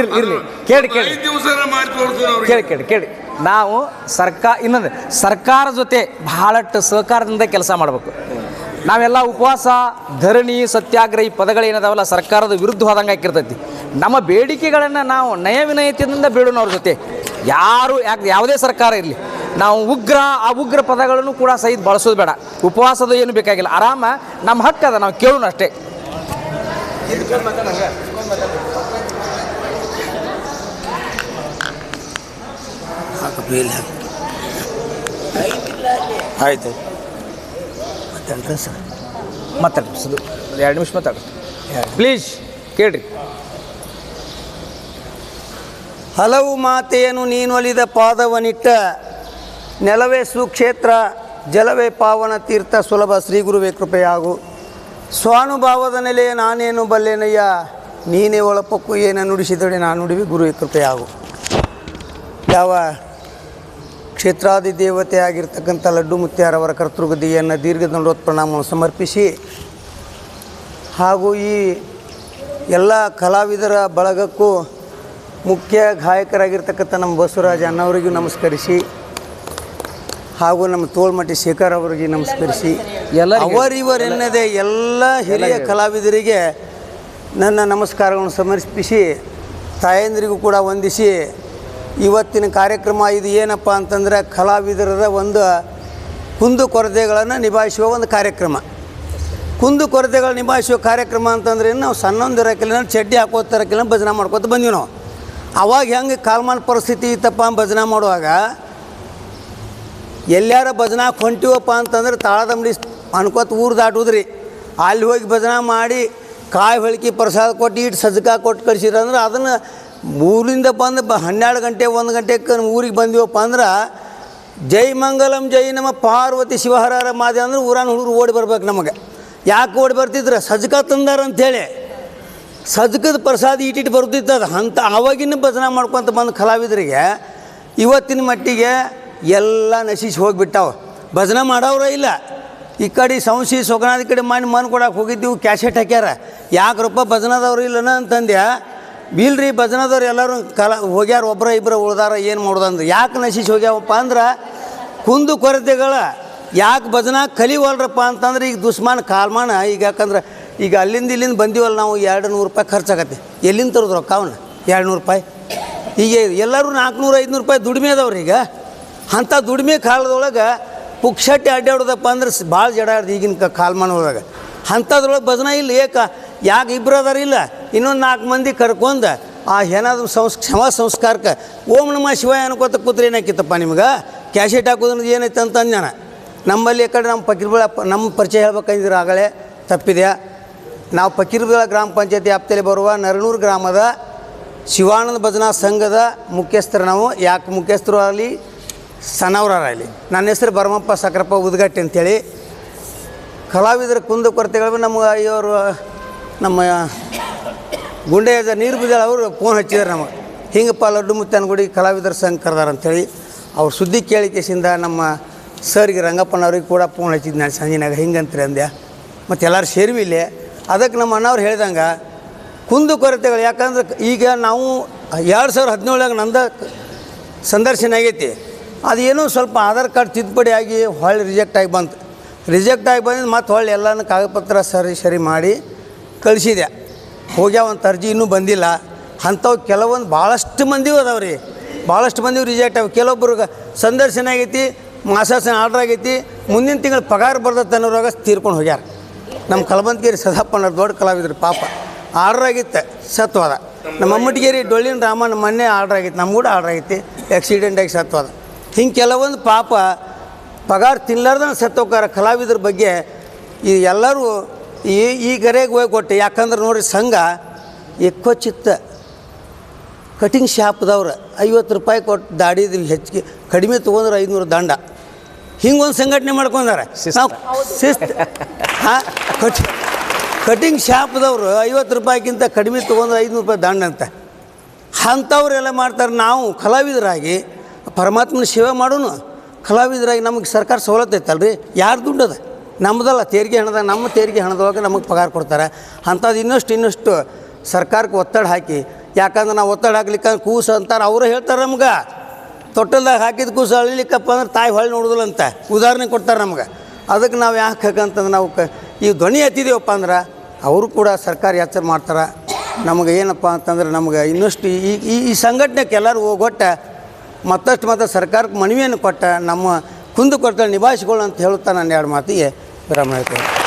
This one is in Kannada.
ಇರ್ಲಿ. ಕೇಳಿ, ಕೇಳಿ. ಕೇಳಿ ಕೇಳಿ ಕೇಳಿ. ನಾವು ಸರ್ಕಾರ ಇನ್ನೊಂದು ಸರ್ಕಾರ ಜೊತೆ ಬಹಳಷ್ಟು ಸಹಕಾರದಿಂದ ಕೆಲಸ ಮಾಡಬೇಕು. ನಾವೆಲ್ಲ ಉಪವಾಸ ಧರಣಿ ಸತ್ಯಾಗ್ರಹ ಈ ಪದಗಳೇನದಾವಲ್ಲ ಸರ್ಕಾರದ ವಿರುದ್ಧ ಹೋದಂಗೆ ಹಾಕಿರ್ತೈತಿ. ನಮ್ಮ ಬೇಡಿಕೆಗಳನ್ನು ನಾವು ನಯ ವಿನಯತೆಯಿಂದ ಬೇಡೋಣ ಅವ್ರ ಜೊತೆ. ಯಾರು ಯಾಕೆ ಯಾವುದೇ ಸರ್ಕಾರ ಇರಲಿ. ನಾವು ಉಗ್ರ ಆ ಉಗ್ರ ಪದಗಳನ್ನು ಕೂಡ ಸಹಿತ ಬಳಸೋದು ಬೇಡ. ಉಪವಾಸದ ಏನು ಬೇಕಾಗಿಲ್ಲ. ಆರಾಮ ನಮ್ಮ ಹಕ್ಕದ ನಾವು ಕೇಳೋಣ ಅಷ್ಟೇ. ಆಯ್ತು. ಮತ್ತೆ ಸರ್? ಮಾತಾಡ್ರಿ ಸರ್? ಎರಡು ನಿಮಿಷ ಮಾತಾಡ್ರಿ ಪ್ಲೀಸ್ ಕೇಳ್ರಿ. ಹಲವು ಮಾತೆಯನ್ನು ಒಲಿದ ಪಾದವನಿಟ್ಟ ನೆಲವೇ ಸುಕ್ಷೇತ್ರ ಜಲವೇ ಪಾವನ ತೀರ್ಥ ಸುಲಭ ಶ್ರೀ ಗುರುವೇ ಕೃಪೆಯಾಗು. ಸ್ವಾನುಭಾವದ ನೆಲೆಯ ನಾನೇನು ಬಲ್ಲೆನಯ್ಯ? ನೀನೇ ಒಳಪಕ್ಕು ಏನ ನುಡಿಸಿದಡೆ ನಾನು ನುಡಿವಿ? ಗುರು ಕೃಪೆಯಾಗು. ಯಾವ ಕ್ಷೇತ್ರಾದಿ ದೇವತೆ ಆಗಿರ್ತಕ್ಕಂಥ ಲಡ್ಡು ಮುತ್ಯಾರವರ ಕರ್ತೃಗದಿಯನ್ನು ದೀರ್ಘ ದಂಡೋತ್ ಪ್ರಣಾಮವನ್ನು ಸಮರ್ಪಿಸಿ, ಹಾಗೂ ಈ ಎಲ್ಲ ಕಲಾವಿದರ ಬಳಗಕ್ಕೂ ಮುಖ್ಯ ಗಾಯಕರಾಗಿರ್ತಕ್ಕಂಥ ನಮ್ಮ ಬಸವರಾಜ ಅನ್ನವರಿಗೂ ನಮಸ್ಕರಿಸಿ ಹಾಗೂ ನಮ್ಮ ತೋಳ್ಮಟ್ಟಿ ಶೇಖರ್ ಅವರಿಗೆ ನಮಸ್ಕರಿಸಿ ಎಲ್ಲ ಅವರಿವರೆನ್ನದೆ ಎಲ್ಲ ಹಿರಿಯ ಕಲಾವಿದರಿಗೆ ನನ್ನ ನಮಸ್ಕಾರಗಳನ್ನು ಸಮರ್ಪಿಸಿ ತಾಯಂದಿರಿಗೂ ಕೂಡ ವಂದಿಸಿ ಇವತ್ತಿನ ಕಾರ್ಯಕ್ರಮ ಇದು ಏನಪ್ಪ ಅಂತಂದರೆ ಕಲಾವಿದರ ಒಂದು ಕುಂದು ಕೊರತೆಗಳನ್ನು ನಿಭಾಯಿಸುವ ಒಂದು ಕಾರ್ಯಕ್ರಮ. ಕುಂದು ಕೊರತೆಗಳು ನಿಭಾಯಿಸುವ ಕಾರ್ಯಕ್ರಮ ಅಂತಂದ್ರೆ ನಾವು ಸಣ್ಣೊಂದಿರಕ್ಕಿಲ್ಲ ಚಡ್ಡಿ ಹಾಕೋತಿರಕ್ಕಿಲ್ಲ ಭಜನೆ ಮಾಡ್ಕೊತ ಬಂದೀವಿ ನಾವು. ಅವಾಗ ಹೆಂಗೆ ಕಾಲ್ಮಾನ ಪರಿಸ್ಥಿತಿ ಇತ್ತಪ್ಪ ಭಜನೆ ಮಾಡುವಾಗ ಎಲ್ಲಾರ ಭಜನಾಕ್ ಹೊಂಟಿವಪ್ಪ ಅಂತಂದ್ರೆ ತಾಳದಂಬಡಿ ಅನ್ಕೋತ ಊರು ದಾಟುದ್ರಿ. ಅಲ್ಲಿ ಹೋಗಿ ಭಜನಾ ಮಾಡಿ ಕಾಯಿ ಹೊಳಿಕೆ ಪ್ರಸಾದ ಕೊಟ್ಟು ಇಟ್ಟು ಸಜ್ಜಕ ಕೊಟ್ಟು ಕಳ್ಸಿದ್ರು ಅಂದ್ರೆ ಅದನ್ನು ಊರಿಂದ ಬಂದು ಬ ಹನ್ನೆರಡು ಗಂಟೆ, ಒಂದು ಗಂಟೆ ಊರಿಗೆ ಬಂದಿವಪ್ಪ ಅಂದ್ರೆ ಜೈ ಮಂಗಲಂ, ಜೈ ನಮ್ಮ ಪಾರ್ವತಿ ಶಿವಹರರ ಮಾದೆ ಅಂದ್ರೆ ಊರಾನ ಹುಡುಗರು ಓಡಿ ಬರ್ಬೇಕು ನಮಗೆ. ಯಾಕೆ ಓಡಿ ಬರ್ತಿದ್ರು? ಸಜ್ಜಕ ತಂದಾರ ಅಂಥೇಳಿ ಸಜ್ಕದ ಪ್ರಸಾದ ಇಟ್ಟಿಟ್ಟು ಅದು. ಅಂಥ ಆವಾಗಿನ ಭಜನೆ ಮಾಡ್ಕೊತ ಬಂದು ಕಲಾವಿದರಿಗೆ ಇವತ್ತಿನ ಮಟ್ಟಿಗೆ ಎಲ್ಲ ನಶಿಸಿ ಹೋಗಿಬಿಟ್ಟಾವ. ಭಜನೆ ಮಾಡೋರ ಇಲ್ಲ. ಈ ಕಡೆ ಸಂಸಿ ಸೊಗನಾದ ಕಡೆ ಮಾಡಿ ಮನ್ ಕೊಡಕ್ಕೆ ಹೋಗಿದ್ದೀವಿ, ಕ್ಯಾಸೆಟ್ ಹಾಕ್ಯಾರ. ಯಾಕ್ರಪ್ಪ ಭಜನದವ್ರು ಇಲ್ಲನ ಅಂತಂದ್ಯ? ಬೀಲ್ರಿ ಭಜನದವ್ರು ಎಲ್ಲರೂ ಕಲ, ಹೋಗ್ಯಾರ ಒಬ್ಬರ ಇಬ್ಬರ ಉಳ್ದಾರ ಏನು ಮಾಡೋದಂದ್ರೆ ಯಾಕೆ ನಶಿಸಿ ಹೋಗ್ಯಾವಪ್ಪ ಅಂದ್ರೆ ಕುಂದು ಕೊರತೆಗಳ. ಯಾಕೆ ಭಜನ ಕಲಿವಲ್ರಪ್ಪ ಅಂತಂದ್ರೆ ಈಗ ದುಸ್ಮಾನ್ ಕಾಲ್ಮಾನ ಈಗ ಯಾಕಂದ್ರೆ ಈಗ ಅಲ್ಲಿಂದ ಇಲ್ಲಿಂದ ಬಂದೀವಲ್ಲ ನಾವು ಎರಡು ನೂರು ರೂಪಾಯಿ ಖರ್ಚಾಗತ್ತೆ. ಎಲ್ಲಿಂದ ತರೋದು ರೊಕ್ಕ ಅವನ್ನ ಎರಡು ನೂರು ರೂಪಾಯಿ. ಈಗ ಎಲ್ಲರೂ ನಾಲ್ಕುನೂರು ಐದುನೂರು ರೂಪಾಯಿ ದುಡಿಮೆ ಅದಾವ್ರಿ ಈಗ ಅಂಥ ದುಡಿಮೆ ಕಾಲದೊಳಗೆ ಪುಕ್ಷಟ್ಟಿ ಅಡ್ಡಾಡೋದಪ್ಪ ಅಂದ್ರೆ ಭಾಳ ಜಡಾಡ್ದು ಈಗಿನ ಕಾಲಮಾನದೊಳಗೆ ಅಂಥದ್ರೊಳಗೆ ಭಜನ ಇಲ್ಲ, ಏಕ ಯಾಕೆ ಇಬ್ಬರು ಅದಾರ ಇಲ್ಲ, ಇನ್ನೊಂದು ನಾಲ್ಕು ಮಂದಿ ಕರ್ಕೊಂಡು ಆ ಏನಾದರೂ ಸಂಸ್, ಕ್ಷಮ ಸಂಸ್ಕಾರಕ್ಕೆ ಓಂ ನಮ ಶಿವಾಯ ಅನ್ಕೋತ ಕೂತ್ರೆ ಏನಾಕಿತ್ತಪ್ಪ ನಿಮ್ಗೆ? ಕ್ಯಾಶೆಟ್ ಹಾಕೋದ್ರಿಂದ ಏನೈತೆ ಅಂತ ಅಂದ್ಯಾನ. ನಮ್ಮಲ್ಲಿ ಕಡೆ ನಮ್ಮ ಪಕೀರ್ಬಳ ನಮ್ಮ ಪರಿಚಯ ಹೇಳ್ಬೇಕಂದ್ರೆ ಆಗಲೇ ತಪ್ಪಿದೆ ನಾವು ಪಕೀರ್ಬಳ ಗ್ರಾಮ ಪಂಚಾಯತಿ ವ್ಯಾಪ್ತಿಯಲ್ಲಿ ಬರುವ ನರನೂರು ಗ್ರಾಮದ ಶಿವಾನಂದ ಭಜನಾ ಸಂಘದ ಮುಖ್ಯಸ್ಥರು ನಾವು. ಯಾಕೆ ಮುಖ್ಯಸ್ಥರು ಆಗಲಿ? ಸಣ್ಣವರಾಗಲಿ ನನ್ನ ಹೆಸರು ಭರಮಪ್ಪ ಸಕ್ರಪ್ಪ ಉದ್ಗಟ್ಟಿ ಅಂತೇಳಿ. ಕಲಾವಿದರ ಕುಂದು ಕೊರತೆಗಳು ನಮ್ಗೆ ಇವರು, ನಮ್ಮ ಗುಂಡೆಯದ ನೀರು ಬಿದ್ದಾಳ ಅವರು ಫೋನ್ ಹಚ್ಚಿದ್ರು ನಮಗೆ. ಹಿಂಗಪ್ಪ ಲಡ್ಡು ಮುತ್ತನಗುಡಿ ಕಲಾವಿದರ ಸಂಘ ಕರೆದಾರ ಅಂತೇಳಿ. ಅವ್ರ ಸುದ್ದಿ ಕೇಳಿಕೆಸಿಂದ ನಮ್ಮ ಸರ್ಗೆ ರಂಗಪ್ಪನವ್ರಿಗೆ ಕೂಡ ಫೋನ್ ಹಚ್ಚಿದ್ದು ನಾನು ಸಂಜೆನಾಗ. ಹಿಂಗಂತ್ರಿ ಅಂದೆ ಮತ್ತು ಎಲ್ಲರೂ ಸೇರ್ವಿ ಇಲ್ಲಿ. ಅದಕ್ಕೆ ನಮ್ಮ ಅಣ್ಣವ್ರು ಹೇಳ್ದಂಗೆ, ಕುಂದು ಕೊರತೆಗಳು ಯಾಕಂದ್ರೆ ಈಗ ನಾವು ಎರಡು ಸಾವಿರದ ಹದಿನೇಳಾಗ ನಂದ ಸಂದರ್ಶನ ಆಗೈತಿ. ಅದೇನೋ ಸ್ವಲ್ಪ ಆಧಾರ್ ಕಾರ್ಡ್ ತಿದ್ದುಪಡಿ ಆಗಿ ಹೊಳ್ಳಿ ರಿಜೆಕ್ಟ್ ಆಗಿ ಬಂತು. ರಿಜೆಕ್ಟ್ ಆಗಿ ಬಂದಿದ್ದು ಮತ್ತೆ ಹೊಳ್ಳಿ ಎಲ್ಲನೂ ಕಾಗದಪತ್ರ ಸರಿ ಸರಿ ಮಾಡಿ ಕಳಿಸಿದೆ. ಹೋಗ್ಯಾವ ಒಂದು ಅರ್ಜಿ ಇನ್ನೂ ಬಂದಿಲ್ಲ. ಅಂಥವು ಕೆಲವೊಂದು ಭಾಳಷ್ಟು ಮಂದಿವು ರೀ. ಭಾಳಷ್ಟು ಮಂದಿ ರಿಜೆಕ್ಟ್ ಆಗಿ ಕೆಲವೊಬ್ಬರಿಗೆ ಸಂದರ್ಶನ ಆಗೈತಿ ಮಾಸಾಸನ ಆರ್ಡ್ರ್ ಆಗೈತಿ, ಮುಂದಿನ ತಿಂಗಳು ಪಗಾರ ಬರ್ತೈತೆ ಅನ್ನೋರಾಗ ತೀರ್ಕೊಂಡು ಹೋಗ್ಯಾರ. ನಮ್ಮ ಕಲಬಂತಗಿರಿ ಸದಾಪಣ್ಣ ದೊಡ್ಡ ಕಲಾವಿದ್ರು ಪಾಪ. ಆರ್ಡ್ರ್ ಆಗಿತ್ತು, ಸತ್ವಾದ. ನಮ್ಮ ಅಮ್ಮಟಿಗೇರಿ ಡೊಳ್ಳಿನ ರಾಮಣ್ಣ ಮೊನ್ನೆ ಆರ್ಡ್ರ್ ಆಗಿತ್ತು ನಮ್ಮ ಕೂಡ ಆರ್ಡ್ರ್ ಆಗೈತಿ. ಆಕ್ಸಿಡೆಂಟ್ ಆಗಿ ಸತ್ವಾದ. ಹಿಂಗೆ ಕೆಲವೊಂದು ಪಾಪ ಪಗಾರ ತಿನ್ಲಾರ್ದ ಸತ್ತೋಕಾರ ಕಲಾವಿದ್ರ ಬಗ್ಗೆ ಈ ಎಲ್ಲರೂ ಈ ಈ ಗರೆಗೆ ಹೋಗಿ ಕೊಟ್ಟು ಯಾಕಂದ್ರೆ ನೋಡಿ ಸಂಘ ಎಕ್ಕೋ ಚಿತ್ತ ಕಟಿಂಗ್ ಶಾಪ್ದವ್ರು ಐವತ್ತು ರೂಪಾಯಿ ಕೊಟ್ಟು ದಾಡಿದ್ರು ಹೆಚ್ಚಿಗೆ ಕಡಿಮೆ ತೊಗೊಂಡ್ರೆ ಐದುನೂರು ದಂಡ. ಹಿಂಗೊಂದು ಸಂಘಟನೆ ಮಾಡ್ಕೊಂಡಾರ. ನಾವು ಶಿಸ್ತು. ಹಾಂ ಕಟ್ ಕಟಿಂಗ್ ಶಾಪ್ದವ್ರು ಐವತ್ತು ರೂಪಾಯಿಗಿಂತ ಕಡಿಮೆ ತೊಗೊಂಡ್ರೆ ಐದುನೂರು ರೂಪಾಯಿ ದಂಡ ಅಂತ. ಅಂಥವ್ರೆಲ್ಲ ಮಾಡ್ತಾರೆ. ನಾವು ಕಲಾವಿದರಾಗಿ ಪರಮಾತ್ಮನ ಸೇವೆ ಮಾಡೋನು ಕಲಾವಿದರಾಗಿ ನಮಗೆ ಸರ್ಕಾರ ಸವಲತ್ತು ಐತಲ್ರಿ? ಯಾರು ದುಡ್ಡು ಅದ ನಮ್ಮದಲ್ಲ ತೆರಿಗೆ ಹಣದ, ನಮ್ಮ ತೆರಿಗೆ ಹಣದೊಳಗೆ ನಮಗೆ ಪಗಾರ ಕೊಡ್ತಾರೆ. ಅಂಥದ್ದು ಇನ್ನಷ್ಟು ಇನ್ನಷ್ಟು ಸರ್ಕಾರಕ್ಕೆ ಒತ್ತಡ ಹಾಕಿ, ಯಾಕಂದ್ರೆ ನಾವು ಒತ್ತಡ ಹಾಕ್ಲಿಕ್ಕೆ ಕೂಸು ಅಂತಾರೆ. ಅವರು ಹೇಳ್ತಾರೆ ನಮ್ಗೆ, ತೊಟ್ಟಲ್ದಾಗ ಹಾಕಿದ ಕೂಸು ಅಳಿಲಿಕ್ಕಪ್ಪ ಅಂದ್ರೆ ತಾಯಿ ಹೊಳ್ಳಿ ನೋಡುದಿಲ್ಲ ಅಂತ. ಉದಾಹರಣೆ ಕೊಡ್ತಾರೆ ನಮ್ಗೆ. ಅದಕ್ಕೆ ನಾವು ಯಾಕೆ ಹಾಕಂತಂದ್ರೆ ನಾವು ಕ, ಈ ಧ್ವನಿ ಹತ್ತಿದೀವಪ್ಪ ಅಂದ್ರೆ ಅವರು ಕೂಡ ಸರ್ಕಾರ ಎಚ್ಚರ ಮಾಡ್ತಾರೆ. ನಮಗೆ ಏನಪ್ಪ ಅಂತಂದ್ರೆ ನಮ್ಗೆ ಇನ್ನಷ್ಟು ಈ ಈ ಈ ಸಂಘಟನೆಗೆ ಎಲ್ಲರೂ ಹೋಗೊಟ್ಟ ಮತ್ತಷ್ಟು ಮತ್ತೆ ಸರ್ಕಾರಕ್ಕೆ ಮನವಿಯನ್ನು ಕೊಟ್ಟ ನಮ್ಮ ಕುಂದು ಕೊರತೆ ನಿಭಾಯಿಸಿಕೊಳ್ಳು ಅಂತ ಹೇಳುತ್ತಾ ನಾನು ಎರಡು ಮಾತಿಗೆ ವಿರಾಮ ಹೇಳ್ತೇನೆ.